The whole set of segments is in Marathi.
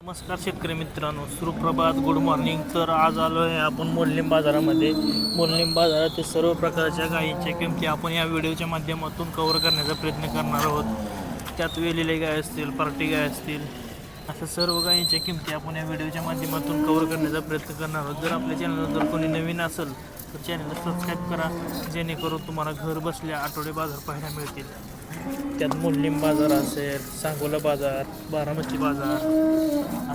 नमस्कार शेतकरी मित्रांनो सुप्रभात गुड मॉर्निंग तर आज आलो आहे आपण मोडलिम बाजारामध्ये. मोडलिम बाजारातील सर्व प्रकारच्या गायींच्या किमती आपण या व्हिडिओच्या माध्यमातून कवर करण्याचा प्रयत्न करणार आहोत. त्यात वेलेले गाय असतील पार्टी गाय असतील अशा सर्व गायींच्या किमती आपण या व्हिडिओच्या माध्यमातून कवर करण्याचा प्रयत्न करणार आहोत. जर आपल्या चॅनलवर जर कोणी नवीन असेल तर चॅनलला सबस्क्राईब करा जेणेकरून तुम्हाला घर बसल्या आठवडे बाजार पाहायला मिळतील. त्यात मोडलिम बाजार असेल सांगोला बाजार बारामती बाजार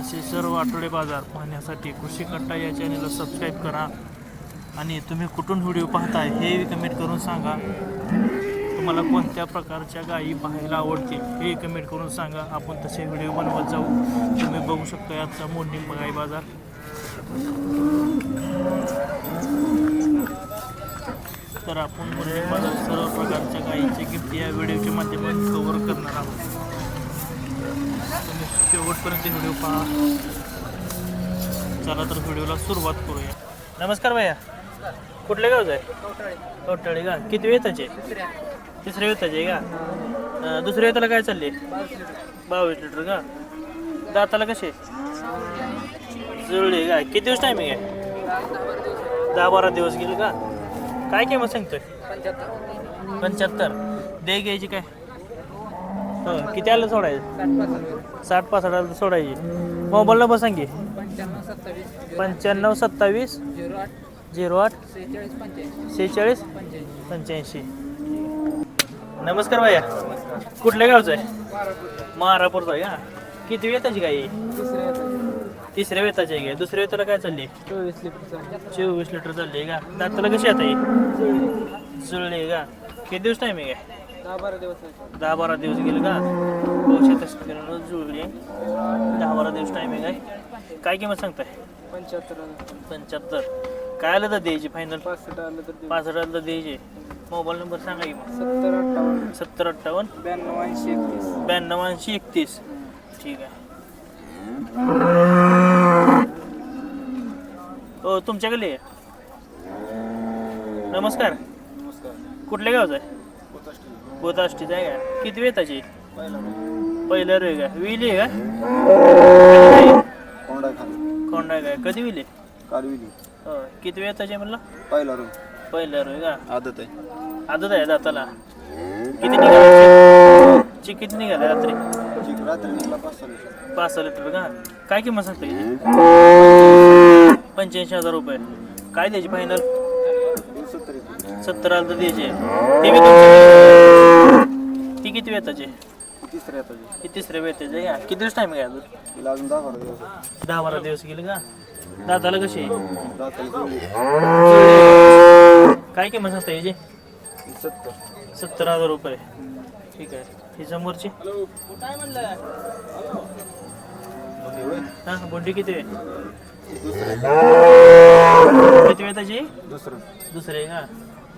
असे सर्व आठवडे बाजार पाहण्यासाठी कृषी कट्टा या चॅनलला सबस्क्राईब करा. आणि तुम्ही कुठून व्हिडिओ पाहताय हे कमेंट करून सांगा. तुम्हाला कोणत्या प्रकारच्या गायी पाहायला आवडतील हे कमेंट करून सांगा. आपण तसे व्हिडिओ बनवत जाऊ. तुम्ही बघू शकता आजचा मोर्निंग गाई बाजार. तर आपण मुरली बाजार सर्व प्रकारच्या गायींच्या किमती या व्हिडिओच्या माध्यमातून कव्हर करणार आहोत. तुम्ही शेवटपर्यंत व्हिडिओ पहा. चला तर व्हिडिओला सुरुवात करूया. नमस्कार भैया. कुठल्या गावचं आहे? कवटाळी. का? किती वेताचे? तिसऱ्या वेताचे आहे का दुसऱ्या वेताला काय चालले? बावीस लिटर का? दाताला कसे? जुळली आहे काय? किती दिवस टायमिंग आहे? दहा बारा दिवस गेले का? काय किंमत सांगतोय? पंच्याहत्तर. दे घ्यायची काय? हो किती आलं सोडायचं? साठ पासष्ट आलं सोडायची. मोबाईल नंबर सांगे पंच्याण्णव सत्तावीस झिरो आठ सेहेचाळीस पंच्याऐंशी. नमस्कार भैया. कुठल्या गावचं आहे? महारापूरचा आहे का? किती वेळ त्याची आहे? तिसऱ्या वेताची आहे का? दुसऱ्या वेताला काय चालली? चोवीस लिटर चालली. आहे का? दाताला कशी आता जुळली आहे का? किती दिवस टायमिंग आहे दहा बारा दिवस दहा बारा दिवस गेले का? औषध जुळली आहे. दहा बारा दिवस टायमिंग आहे काय? किंमत सांगताय? पंच्याहत्तर पंच्याहत्तर. काय आलं तर द्यायची फायनल पासष्ट आलं तर. पासष्ट आलं तर द्यायचे. मोबाईल नंबर सांगा की मग. सत्तर अठ्ठावन्न. सत्तर अठ्ठावन्न. ब्याण्णव ऐंशी एकतीस. ब्याण्णव ऐंशी एकतीस. ठीक आहे. हो तुमच्याकडे आहे. नमस्कार. नमस्कार कुठल्या गावचं आहे? गोताष्टीचं आहे का? किती वेताची? पहिलं रे का विली आहे का? कोंडा काय कधी विली कालविली हो किती वेताची आहे म्हणलं? पहिला रूम पहिलं रे का आदत आहे. आदत आहे दाताला. किती निघाले? चिक किती निघाले रात्री? रात्री निघाला पाच सहा पाच सहा लिटर का? काय किंमत सांगता पंच्याऐंशी हजार रुपये. काय द्यायची फायनल सत्तर हजार आलं तर द्यायचे. ते बी तुमचे. ती किती वेताचे? तिसऱ्या तिसऱ्या वेताचे. का किती दिवस टाइम घ्या अजून? अजून दहा बारा दिवस दहा बारा दिवस गेले का? दाताला कशी काय किंमत असते याची? सत्तर सत्तर हजार रुपये. ठीक आहे. ही समोरची? हां बोंडी किती आहे? किती वेताची? दुसरं. दुसरे का?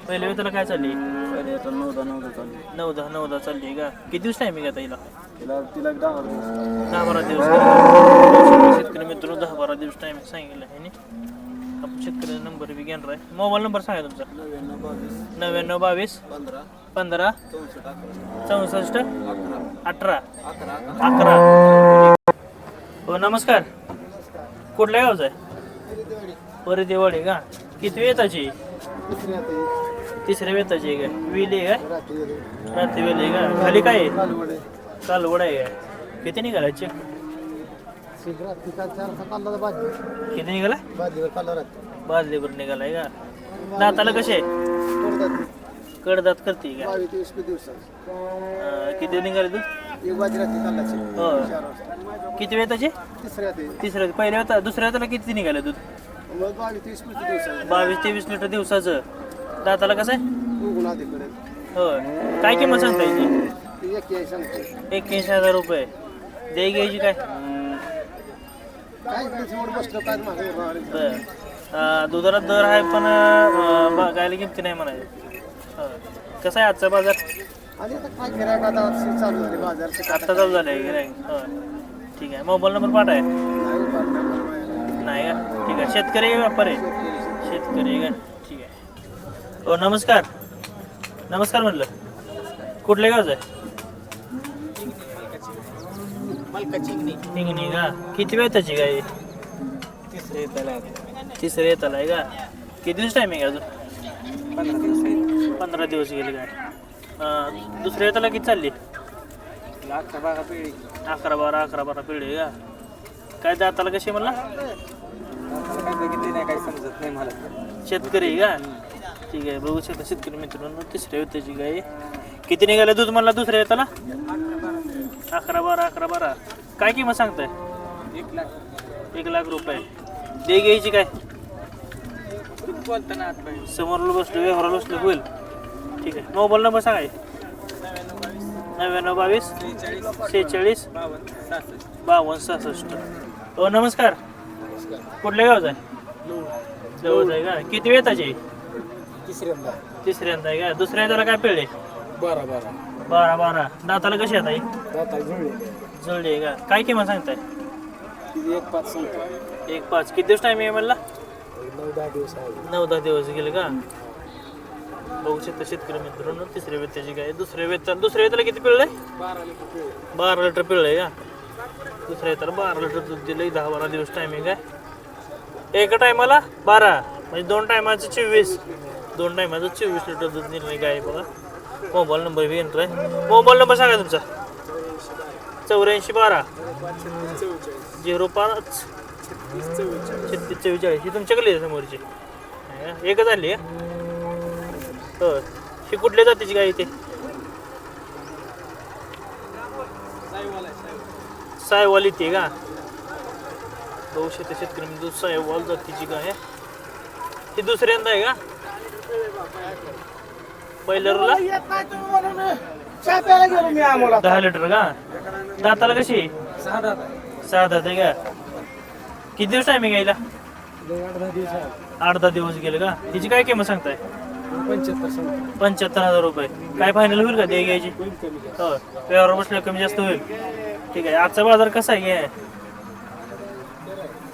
पहिल्या वेताला काय चालली? पहिले येतात नऊ दहा नऊ दहा चालू नऊ दहा नऊ दहा चालली का? किती दिवस टाइमिंग आता हिला तिला? तिला एक दहा बारा दिवस. दहा बारा दिवस गेले. शेतकरी मित्र दहा बारा दिवस टाइम सांगितलं आहे नी आपण शेतकरी नंबर बी घेणार आहे. मोबाईल नंबर सांगा तुमचा. नव्याण्णव बावीस. नव्याण्णव बावीस. पंधरा. पंधरा. चौसष्ट अकरा. चौसष्ट. अकरा. अठरा. अकरा. अकरा. हो नमस्कार. कुठल्या गावचं आहे? परिदेवाडी का? किती वेताची? तिसऱ्या वेताची आहे का? विली आहे का? रात्री वेली. आहे का? खाली काय आहे? कालवडे आहे. का? किती निघाला चेक रात्री काल चार सकाळला बाजली. किती निघाला? बाजलीवर निघालाय का? दाताला कसे आहे? कडदात. करते का? किती निघाले तू? एक हो. चार वाजता. किती वेताचे तिसऱ्या ते. तिसऱ्या पहिल्या दुसऱ्या वेताला किती निघाले दूध? मग बावीस तेवीस बावीस लिटर दिवसाचं. दाताला कसं आहे? हो काय किंमत सांगता येते ती एक याय सांगते एक्क्याऐंशी हजार रुपये. दे घ्यायची काय? काय इकडे समोर बसलं काय मागे बर. अं, दुधाला दर आहे पण अं, बघायला किमती नाही म्हणायची. हो. कसा आहे आजचा बाजार? आणि आता काय गिरायक आता अशी चालू झाली बाजार आत्ता चालू झालं आहे गिऱ्हाईक. हो ठीक आहे. मोबाईल नंबर पाठ आहे नाही का? ठीक आहे. शेतकरी व्यापार. आहे शेतकरी आहे का? ठीक आहे. हो नमस्कार. नमस्कार म्हटलं. कुठल्या गावचं आहे? नाही हिंगणी का? किती वेळ त्याची गाय? तिसरे त्याला तिसरे येताला आहे का? किती दिवस टायमिंग आहे अजून? पंधरा दिवस पंधरा दिवस गेले काय दुसऱ्या येताला किती चालली? अकरा बारा पिढी अकरा बारा अकरा बारा पिढी आहे का? काय जाताला कशी म्हणला? काय नाही काही समजत नाही मला शेतकरी आहे का? ठीक आहे बघू शकता शेतकरी मित्रांनो तिसऱ्या त्याची गाय किती निघालं दूध म्हणला दुसऱ्या येताला? अकरा बारा अकरा बारा. काय किंमत सांगताय? एक लाख एक लाख रुपये. दे घ्यायची काय? समोर बोलताना बसलो व्यवहाराला बसलो होईल ठीक आहे. मोबाईल नंबर सांगा. नव्याण्णव बावीस त्रेचाळीस शेहेचाळीस बावन्न सहासष्ट. हो नमस्कार. कुठल्या गावचा आहे? जवळच आहे का? किती वेळ त्याची तिसऱ्यांदा. तिसऱ्यांदा आहे का? दुसऱ्या त्याला काय पिळले? बारा बारा. बारा बारा. दाताला कशी आता दाता जुळले. का? काय किंमत सांगताय? एक पाच सांगतो. एक पाच. किती दिवस टाईम आहे मला नऊ दहा दिवस नऊ दहा दिवस गेले का? बघू शकता शेतकरी मित्रांनो तिसऱ्या वेत्याची काय दुसऱ्या वेत्या दुसऱ्या वेताला किती पिळलंय? बारा लिटर बारा लिटर पिळलंय का? दुसऱ्या वेताला बारा लिटर दूध दिलंय. दहा बारा दिवस टायमिंग आहे. एका टायमाला बारा म्हणजे दोन टायमाचं चोवीस. दोन टायमाचं चोवीस लिटर दूध दिलं गाय बघा. मोबाईल नंबर बी एंटर आहे. मोबाईल नंबर सांगा तुमचा. चौऱ्याऐंशी बारा. झिरो पाच. छत्तीस चव्वेचाळीस. ही तुमच्याकडे समोरची. एकच आली आहे. हो ही कुठल्या जातीची गाय इथे सायवाल येते का? बघू शकते शेतकरी म्हणजे सायवाल जातीची गाय ही दुसऱ्यांदा आहे का? पहिल्या दहा लिटर का? दाताला कशी सहा दात आहे का? किती दिवस टायमिंग यायला आठ आठ दहा दिवस गेले का? तिची काय किंमत सांगताय? पंच्याहत्तर सांगतो. पंच्याहत्तर हजार रुपये. काय फायनल होईल का? ते घ्यायची. होईल कमी जास्त हो व्यवहार बसल्या कमी जास्त होईल. ठीक आहे. आजचा बाजार कसा आहे? घे.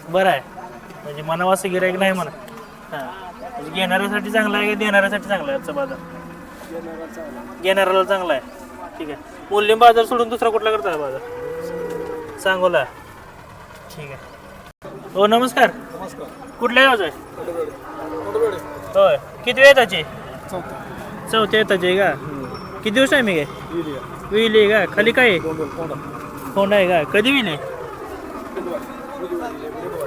बरं आहे. म्हणजे मनावाचं गिरायक नाही म्हणा. हां. म्हणजे घेणाऱ्यासाठी चांगला आहे का देणाऱ्यासाठी चांगला आहे आजचा बाजार? येणारा चांगला घेणाऱ्याला चांगला आहे. ठीक आहे. मूल्य बाजार सोडून दुसरा कुठला करता बाजार? सांगोला. ठीक आहे. हो नमस्कार. नमस्कार. कुठल्या गावचा आहे? होय. किती वेळ चौथा. चौथ्या येताचे का? किती दिवस आहे युरिया विल आहे. का? खाली काय आहे? कोंडा आहे का? कधी विल आहे?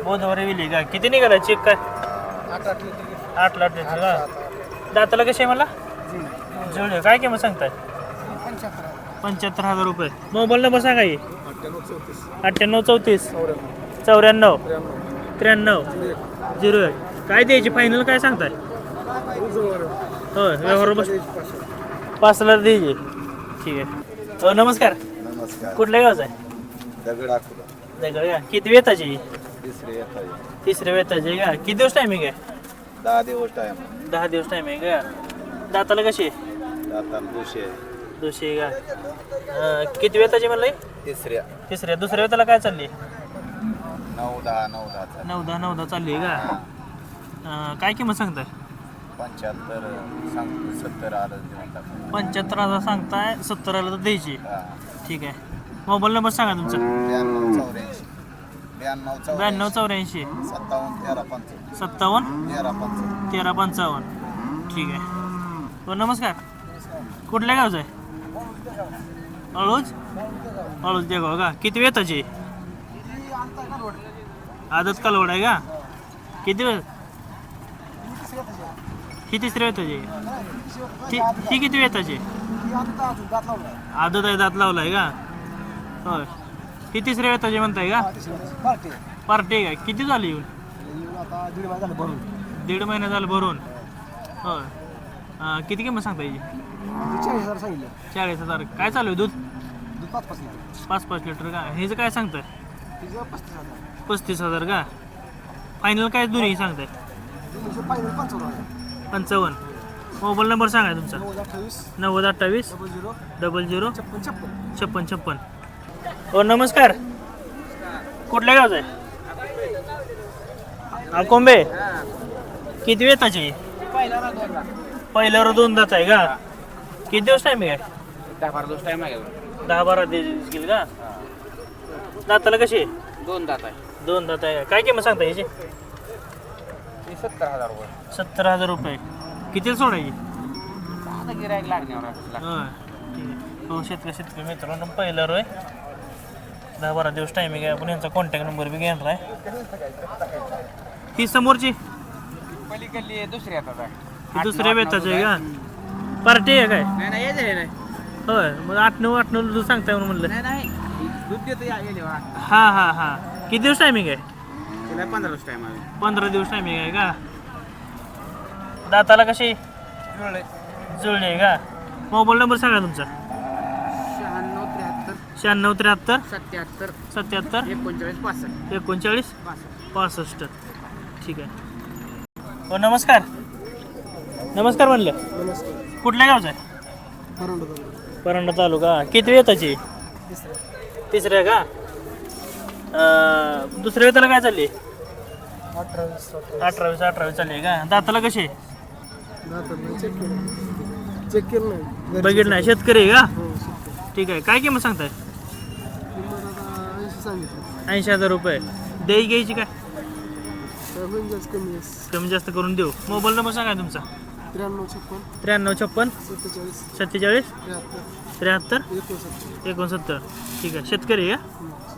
बुधवारी विल आहे का? किती निघाला? चेक काय? आठ लाख लिटर का? दाताला कसे आहे मला? जुळे काय किंमत सांगताय? पंच्याहत्तर हजार रुपये. मोबाईल नंबर सांगा अठ्ठ्याण्णव चौतीस. चौऱ्याण्णव. त्र्याण्णव. झिरो एक. काय द्यायची? फायनल काय सांगताय? होय व्यवहार बस. पाच लाख द्यायची ठीक आहे. हो नमस्कार. नमस्कार. कुठल्या गावचा आहे? दगड आकुला दगड का? किती वेताची? तिसरे येत आहे तिसऱ्या वेताची आहे का? किती दिवस टायमिंग आहे? दहा दिवस टाइम दहा दिवस टायमिंग आहे का? दाताला कशी आहे? आता दुसरे दुसरी का? अं, किती वेताची म्हणलं तिसऱ्या. तिसऱ्या. दुसऱ्या वेताला काय चालली? नऊ दहा नऊ दहा नऊ दहा नऊ दहा चालली आहे का? अं, काय किंमत सांगताय? पंच्याहत्तर सांगतो सत्तर आलं देऊन पंच्याहत्तर हजार सांगताय सत्तर आलं तर द्यायची. ठीक आहे. मोबाईल नंबर सांगा तुमचा. ब्याण्णव चौऱ्याऐंशी. ब्याण्णव ब्याण्णव चौऱ्याऐंशी. सत्तावन्न तेरा पंचावन्न. सत्तावन्न? तेरा पंचावन्न. तेरा पंचावन्न. ठीक आहे. हो नमस्कार. कुठल्या गावचं आहे? अळूज? अळूज देगाव का? किती वेताची आदत कालवड आहे का? किती वेळ? ही तिसऱ्या वेताची ती ही किती वेताची आदत आहे दात लावलाय का? होय. ही तिसऱ्या वेताची म्हणताय का? पार्टी आहे. का किती झाली येऊन? दीड महिना झालं भरून. होय. अं, किती किंमत सांगता याची चाळीस हजार. काय चालू आहे दूध? पाच पाच लिटर का? ह्याचं काय सांगताय? पस्तीस हजार का? फायनल काय दोन्ही सांगताय? पंचावन्न. मोबाईल नंबर सांगा तुमचा. नव्वद अठ्ठावीस. Double zero. छप्पन छप्पन. हो नमस्कार. कुठल्या गावचं आहे? अकोंबे किती वेताची पहिल्यावर दोन दात आहे का? किती दिवस टायमिंग आहे? दहा बारा दिवस टाइम आहे. दहा बारा दिवस गेले का? दाताला कशी दोन दात आहे. दोन दात आहे काय किंमत सांगता याची? सत्तर हजार रुपये. सत्तर हजार रुपये. किती सोडायची आता गिरायक लागण्यावर आहे. होय ठीक आहे हो शेतकरी शेतकरी मित्रांनो पहिलं रोय. दहा बारा दिवस टायमिंग आहे. आपण यांचा कॉन्टॅक्ट नंबर बी घेणार आहे. ही समोरची? पलीकडली दुसरी ही दुसऱ्या बेताची आहे का? पार्टी आहे काय? नाही नाही येते नाही होय मग आठ नऊ आठ नऊ दूध सांगताय म्हणून म्हणलं. नाही नाही. दूध देतो या गेले वा हा हा हा. किती दिवस टायमिंग आहे? तिला पंधरा दिवस टाइम आहे पंधरा दिवस टायमिंग आहे का? दाताला कशी? जुळली. आहे का? मोबाईल नंबर सांगा तुमचा. शहाण्णव त्र्याहत्तर. शहाण्णव त्र्याहत्तर. सत्याहत्तर. सत्याहत्तर. एकोणचाळीस पासष्ट. एकोणचाळीस. पासष्ट. ठीक आहे. हो नमस्कार. नमस्कार म्हणलं. नमस्कार. कुठल्या गावचं आहे? परंडा तालुका. किती वेताची? तिसऱ्या. का? दुसऱ्या वेताला काय चालली? अठरावीस अठरावीस अठरावीस चालली आहे का? दाताला कसे आहे? चेक केलं नाही बघितलं नाही शेतकरी आहे का? ठीक आहे. काय किंमत सांगताय? ऐंशी हजार रुपये. देई घ्यायची काय? कमी कमी जास्त करून देऊ. मोबाईल नंबर सांगा तुमचा. त्र्याण्णव छप्पन त्र्याण्णव छप्पन सत्तेचाळीस सत्तेचाळीस त्र्याहत्तर एकोणसत्तर एकोणसत्तर. ठीक आहे. शेतकरी आहे का?